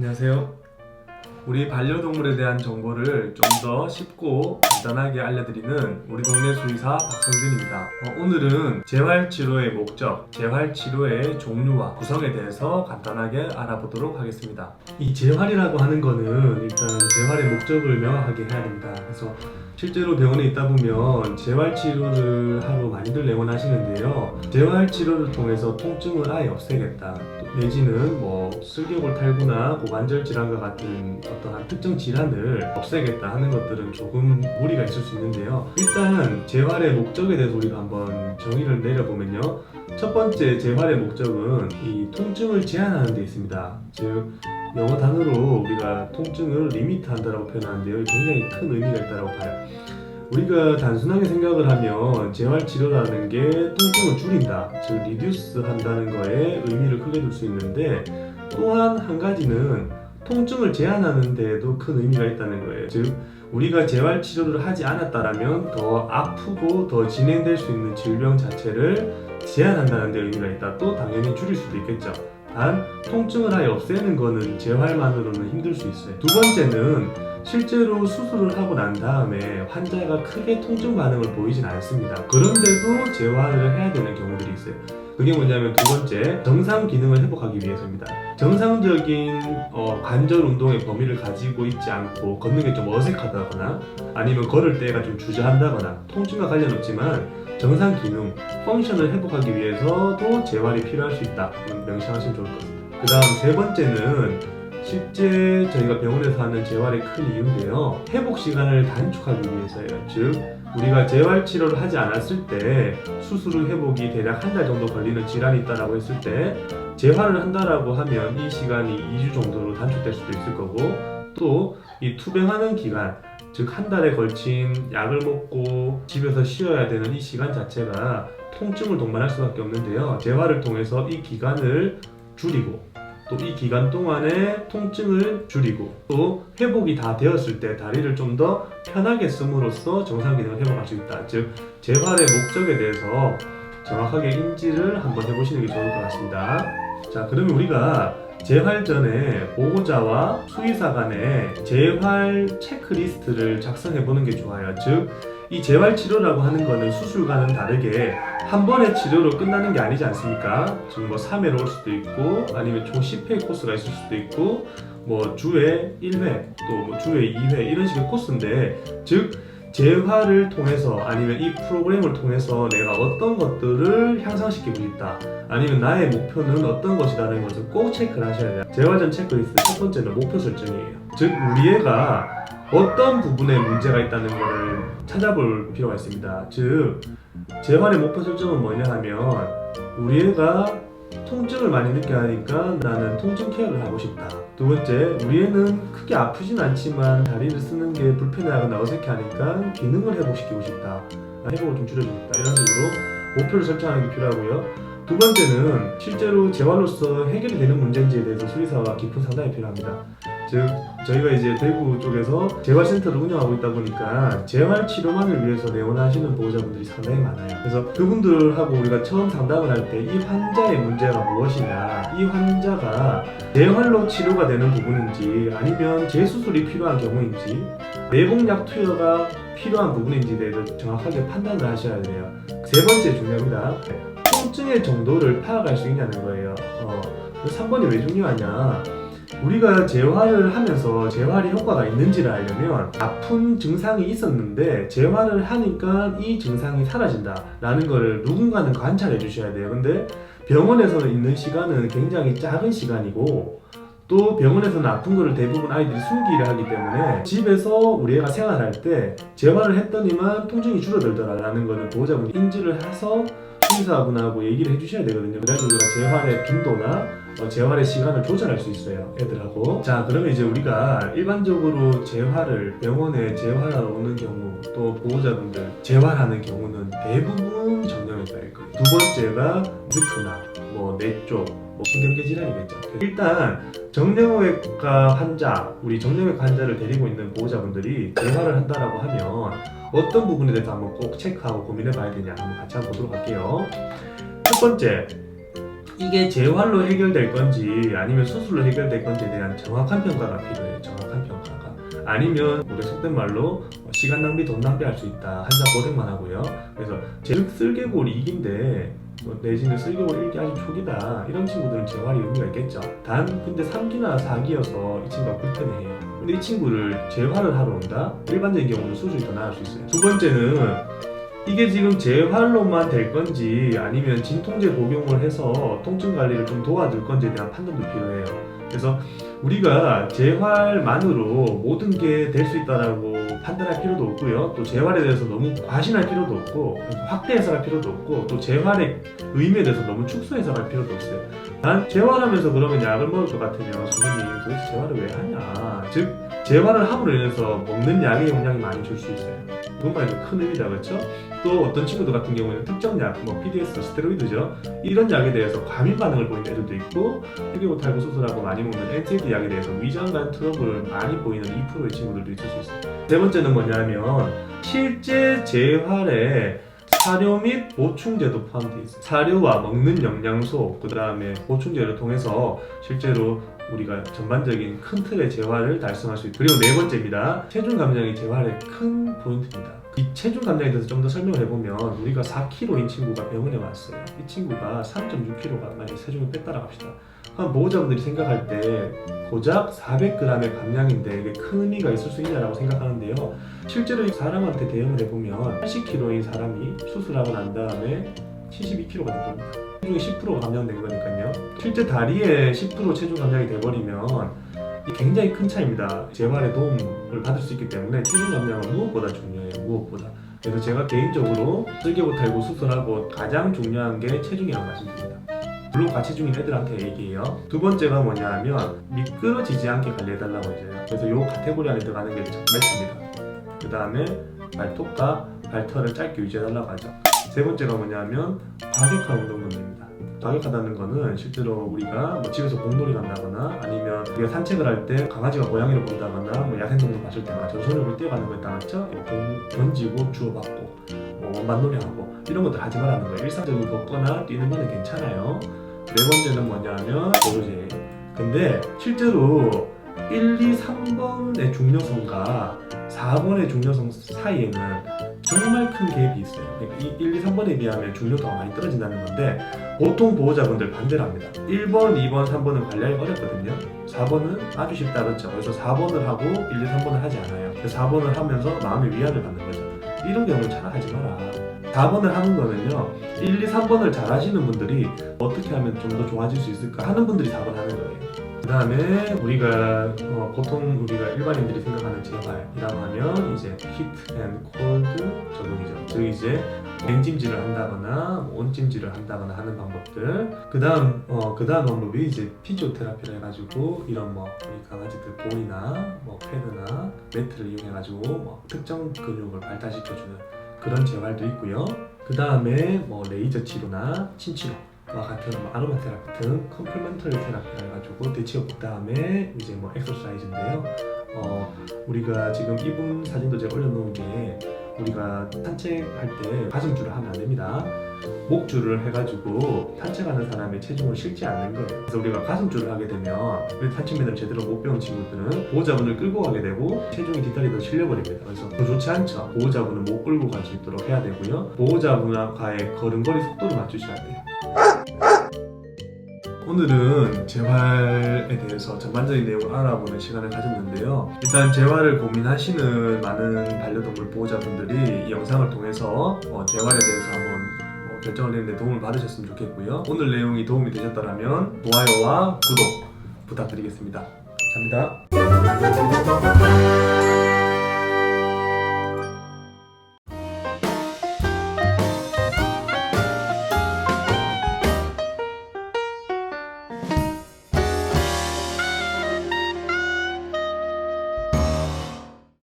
안녕하세요. 우리 반려동물에 대한 정보를 좀 더 쉽고 간단하게 알려드리는 우리 동네 수의사 박성준입니다. 어, 오늘은 재활치료의 목적, 재활치료의 종류와 구성에 대해서 간단하게 알아보도록 하겠습니다. 이 재활이라고 하는 거는 일단 재활의 목적을 명확하게 해야 됩니다. 그래서 실제로 병원에 있다 보면 재활치료를 하러 많이들 내원하시는데요. 재활치료를 통해서 통증을 아예 없애겠다. 또 내지는 뭐 슬개골 탈구나 고관절 질환과 같은 어떠한 특정 질환을 없애겠다 하는 것들은 조금 무리가 있을 수 있는데요. 일단 재활의 목적에 대해서 우리가 한번 정의를 내려보면요. 첫 번째 재활의 목적은 이 통증을 제한하는 데 있습니다. 즉 영어 단어로 우리가 통증을 리미트한다라고 표현하는데요. 굉장히 큰 의미가 있다고 봐요. 우리가 단순하게 생각을 하면 재활 치료라는 게 통증을 줄인다, 즉 리듀스 한다는 거에 의미를 크게 둘 수 있는데 또한 한 가지는 통증을 제한하는 데에도 큰 의미가 있다는 거예요. 즉 우리가 재활 치료를 하지 않았다라면 더 아프고 더 진행될 수 있는 질병 자체를 제한한다는 데 의미가 있다. 또 당연히 줄일 수도 있겠죠. 단 통증을 아예 없애는 거는 재활만으로는 힘들 수 있어요. 두 번째는 실제로 수술을 하고 난 다음에 환자가 크게 통증 반응을 보이진 않습니다. 그런데도 재활을 해야 되는 경우들이 있어요. 그게 뭐냐면 두 번째 정상 기능을 회복하기 위해서입니다. 정상적인 어, 관절 운동의 범위를 가지고 있지 않고 걷는 게 좀 어색하다거나 아니면 걸을 때가 좀 주저한다거나 통증과 관련 없지만 정상 기능, 펑션을 회복하기 위해서도 재활이 필요할 수 있다. 음, 명심하시면 좋을 것 같습니다. 그 다음 세 번째는 실제 저희가 병원에서 하는 재활의 큰 이유인데요. 회복 시간을 단축하기 위해서예요. 즉, 우리가 재활 치료를 하지 않았을 때 수술 후 회복이 대략 한 달 정도 걸리는 질환이 있다라고 했을 때 재활을 한다라고 하면 이 시간이 2주 정도로 단축될 수도 있을 거고 또 이 투병하는 기간 즉 한 달에 걸친 약을 먹고 집에서 쉬어야 되는 이 시간 자체가 통증을 동반할 수밖에 없는데요. 재활을 통해서 이 기간을 줄이고 또 이 기간 동안에 통증을 줄이고 또 회복이 다 되었을 때 다리를 좀 더 편하게 씀으로써 정상 기능을 회복할 수 있다. 즉 재활의 목적에 대해서 정확하게 인지를 한번 해보시는 게 좋을 것 같습니다. 자, 그러면 우리가 재활 전에 보호자와 수의사 간의 재활 체크리스트를 작성해 보는 게 좋아요. 즉, 이 재활 치료라고 하는 거는 수술과는 다르게 한 번의 치료로 끝나는 게 아니지 않습니까? 지금 뭐 3회로 올 수도 있고 아니면 총 10회 코스가 있을 수도 있고 뭐 주에 1회 또 뭐 주에 2회 이런 식의 코스인데 즉 재활을 통해서 아니면 이 프로그램을 통해서 내가 어떤 것들을 향상시키고 싶다 아니면 나의 목표는 어떤 것이라는 것을 꼭 체크를 하셔야 돼요 재활전 체크리스트 첫 번째는 목표 설정이에요 즉 우리 애가 어떤 부분에 문제가 있다는 것을 찾아볼 필요가 있습니다 즉 재활의 목표 설정은 뭐냐 하면 우리 애가 통증을 많이 느껴 하니까 나는 통증 케어를 하고 싶다. 두 번째, 우리 애는 크게 아프진 않지만 다리를 쓰는 게 불편해하거나 어색해 하니까 기능을 회복시키고 싶다. 회복을 좀 줄여주고 싶다. 이런 식으로 목표를 설정하는 게 필요하고요. 두 번째는 실제로 재활로서 해결이 되는 문제인지에 대해서 수의사와 깊은 상담이 필요합니다. 즉 저희가 이제 대구 쪽에서 재활센터를 운영하고 있다 보니까 재활 치료만을 위해서 내원하시는 보호자분들이 상당히 많아요. 그래서 그분들하고 우리가 처음 상담을 할 때 이 환자의 문제가 무엇이냐, 이 환자가 재활로 치료가 되는 부분인지 아니면 재수술이 필요한 경우인지 내복약 투여가 필요한 부분인지에 대해서 정확하게 판단을 하셔야 돼요. 세 번째 중요합니다. 통증의 정도를 파악할 수 있냐는 거예요. 어, 3번이 왜 중요하냐? 우리가 재활을 하면서 재활이 효과가 있는지를 알려면 아픈 증상이 있었는데 재활을 하니까 이 증상이 사라진다라는 거를 누군가는 관찰해 주셔야 돼요. 근데 병원에서 있는 시간은 굉장히 작은 시간이고 또 병원에서는 아픈 거를 대부분 아이들이 숨기를 하기 때문에 집에서 우리 애가 생활할 때 재활을 했더니만 통증이 줄어들더라라는 거는 보호자분이 인지를 해서 수의사분하고 얘기를 해주셔야 되거든요. 그래서 우리가 재활의 빈도나 어, 재활의 시간을 조절할 수 있어요 애들하고. 자 그러면 이제 우리가 일반적으로 재활을 병원에 재활하러 오는 경우 또 보호자분들 재활하는 경우는 대부분 정형외과일 거예요 두 번째가 뇌표나 뭐 뇌쪽 뭐 신경계 질환이겠죠. 일단 정형외과 환자 우리 정형외과 환자를 데리고 있는 보호자분들이 재활을 한다라고 하면 어떤 부분에 대해서 한번 꼭 체크하고 고민해 봐야 되냐 한번 같이 한번 보도록 할게요. 첫 번째 이게 재활로 해결될 건지 아니면 수술로 해결될 건지에 대한 정확한 평가가 필요해요. 정확한 평가가. 아니면 우리 속된 말로 시간 낭비, 돈 낭비할 수 있다. 한자 고생만 하고요. 그래서 즉 쓸개골 2기인데 뭐 내지는 쓸개골 1기 아주 초기다. 이런 친구들은 재활이 의미가 있겠죠. 단 근데 3기나 4기여서 이 친구가 불편해요. 근데 이 친구를 재활을 하러 온다? 일반적인 경우는 수술이 더 나을 수 있어요. 두 번째는 이게 지금 재활로만 될 건지 아니면 진통제 복용을 해서 통증 관리를 좀 도와줄 건지에 대한 판단도 필요해요. 그래서 우리가 재활만으로 모든 게 될 수 있다라고 판단할 필요도 없고요. 또 재활에 대해서 너무 과신할 필요도 없고 확대 해석할 필요도 없고 또 재활의 의미에 대해서 너무 축소 해석할 필요도 없어요. 난 재활하면서 그러면 약을 먹을 것 같으면 선생님 도대체 재활을 왜 하냐? 즉 재활을 함으로 인해서 먹는 약의 용량이 많이 줄 수 있어요. 그것만 해도 큰 의미다 그렇죠? 또 어떤 친구들 같은 경우에는 특정 약, 뭐 PDS, 스테로이드죠. 이런 약에 대해서 과민 반응을 보이는 애들도 있고 휴게고 탈구 수술하고 많이 먹는 NSAID 약에 대해서 위장관 트러블을 많이 보이는 2%의 친구들도 있을 수 있어요. 세 번째는 뭐냐면 실제 재활에 사료 및 보충제도 포함되어 있어요. 사료와 먹는 영양소, 그 다음에 보충제를 통해서 실제로 우리가 전반적인 큰 틀의 재활을 달성할 수 있고 그리고 네 번째입니다. 체중 감량이 재활의 큰 포인트입니다. 이 체중 감량에 대해서 좀 더 설명을 해보면 우리가 4kg인 친구가 병원에 왔어요. 이 친구가 3.6kg가 만약에 체중을 뺐다라 합시다. 그럼 보호자분들이 생각할 때 고작 400g의 감량인데 이게 큰 의미가 있을 수 있냐라고 생각하는데요. 실제로 이 사람한테 대응을 해보면 80kg인 사람이 수술하고 난 다음에 72kg가 된 겁니다. 체중이 10%가 감량된 거니까요. 실제 다리에 10% 체중 감량이 돼버리면 이 굉장히 큰 차이입니다. 재활에 도움을 받을 수 있기 때문에 체중 감량은 무엇보다 중요해요. 무엇보다. 그래서 제가 개인적으로 쓸개고 탈구 수술하고 가장 중요한 게 체중이라고 말씀드립니다. 물론 과체중인 애들한테 얘기해요. 두 번째가 뭐냐면 미끄러지지 않게 관리해달라고 해줘요. 그래서 요 카테고리 안에 들어가는 게 매트입니다. 그 다음에 발톱과 발털을 짧게 유지해달라고 하죠. 세 번째가 뭐냐면 과격한 운동 운동입니다. 과격하다는 거는 실제로 우리가 뭐 집에서 공놀이 간다거나 아니면 우리가 산책을 할 때 강아지가 고양이를 본다거나 뭐 야생동물 봤을 때마다 전손을 뛰어가는 거에. 뭐공 던지고 주워받고 뭐 원반놀이하고 이런 것들 하지 말라는 거예요. 일상적인 걷거나 뛰는 거는 괜찮아요. 네 번째는 뭐냐면 보조제. 근데 실제로 1, 2, 3번의 중요성과 4번의 중요성 사이에는 정말 큰 갭이 있어요. 그러니까 이 1, 2, 3번에 비하면 중요도가 많이 떨어진다는 건데 보통 보호자분들 반대를 합니다. 1번, 2번, 3번은 관리하기 어렵거든요. 4번은 아주 쉽다 그렇죠. 그래서 4번을 하고 1, 2, 3번을 하지 않아요. 그래서 4번을 하면서 마음의 위안을 받는 거죠. 이런 경우는 차라리 하지 마라. 4번을 하는 거는요. 1, 2, 3번을 잘 하시는 분들이 어떻게 하면 좀 더 좋아질 수 있을까 하는 분들이 4번 하는 거예요. 그 다음에 우리가 어, 보통 우리가 일반인들이 생각하는 재활이라고 하면 이제 히트 앤 콜드 적응이죠. 즉 이제 냉찜질을 한다거나 뭐 온찜질을 한다거나 하는 방법들. 그 다음 어, 그 다음 방법이 이제 피지오테라피를 해가지고 이런 뭐 우리 강아지들 볼이나 뭐 패드나 매트를 이용해가지고 뭐 특정 근육을 발달시켜주는 그런 재활도 있고요. 그 다음에 뭐 레이저 치료나 침치료. 와 같은 뭐 아로마 테라피 같은 컴플멘터리 테라피를 해가지고 대치고 그 다음에 이제 뭐 엑서사이즈인데요. 어 우리가 지금 이분 사진도 제가 올려놓은 게 우리가 산책할 때 가슴줄을 하면 안 됩니다. 목줄을 해가지고 산책하는 사람의 체중을 실지 않는 거예요. 그래서 우리가 가슴줄을 하게 되면 우리 산책 매너를 제대로 못 배운 친구들은 보호자분을 끌고 가게 되고 체중이 뒷다리로 실려버립니다. 그래서 더 좋지 않죠. 보호자분은 못 끌고 갈 수 있도록 해야 되고요. 보호자분과의 걸음걸이 속도를 맞추셔야 돼요. 오늘은 재활에 대해서 전반적인 내용을 알아보는 시간을 가졌는데요. 일단 재활을 고민하시는 많은 반려동물 보호자분들이 이 영상을 통해서 어, 재활에 대해서 한번 어, 결정을 내는데 도움을 받으셨으면 좋겠고요. 오늘 내용이 도움이 되셨다면 좋아요와 구독 부탁드리겠습니다. 감사합니다.